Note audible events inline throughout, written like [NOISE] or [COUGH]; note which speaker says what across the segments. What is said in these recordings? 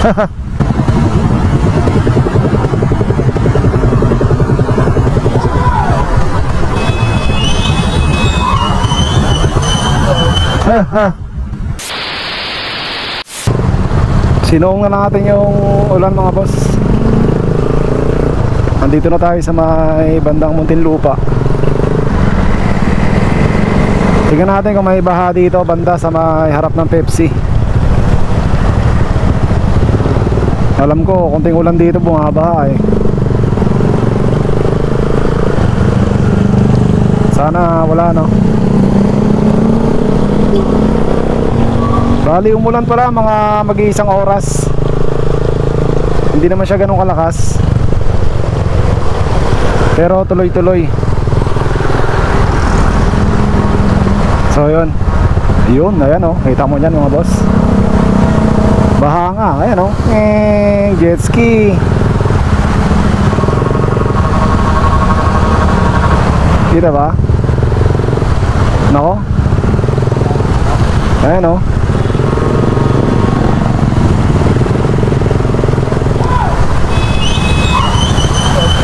Speaker 1: [LAUGHS] Sinuong na natin yung ulan mga boss. Andito na tayo sa may bandang Muntinlupa. Tingnan natin kung may baha dito banda sa may harap ng Pepsi. Alam ko, konting ulan dito bumabaha eh. Sana wala no. Bali umulan pala mga mag-iisang oras. Hindi naman siya ganun kalakas. Pero tuloy-tuloy. So yun. Yun, ayan oh. Kita mo yan mga boss. Baha nga, ayan oh. Eh, jet ski. Kita ba? Nako. Ayan oh.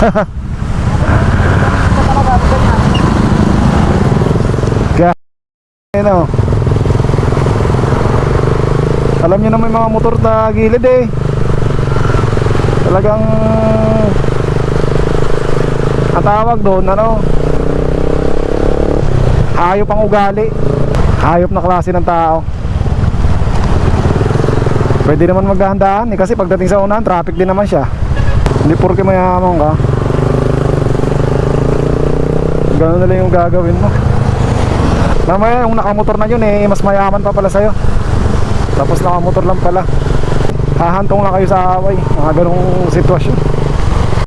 Speaker 1: [LAUGHS] Ayan o. Alam nyo na may mga motor na gilid eh. Talagang ang tawag doon ano? Hayop ang ugali. Hayop na klase ng tao. Pwede naman maghahandaan eh kasi pagdating sa unahan traffic din naman siya. Hindi porke mayaman ka. Ganun na lang yung gagawin mo. Mamaya yung nakamotor na yun eh mas mayaman pa pala sa'yo Tapos nakamotor lang pala. Hahantong lang kayo sa away Mga ganong sitwasyon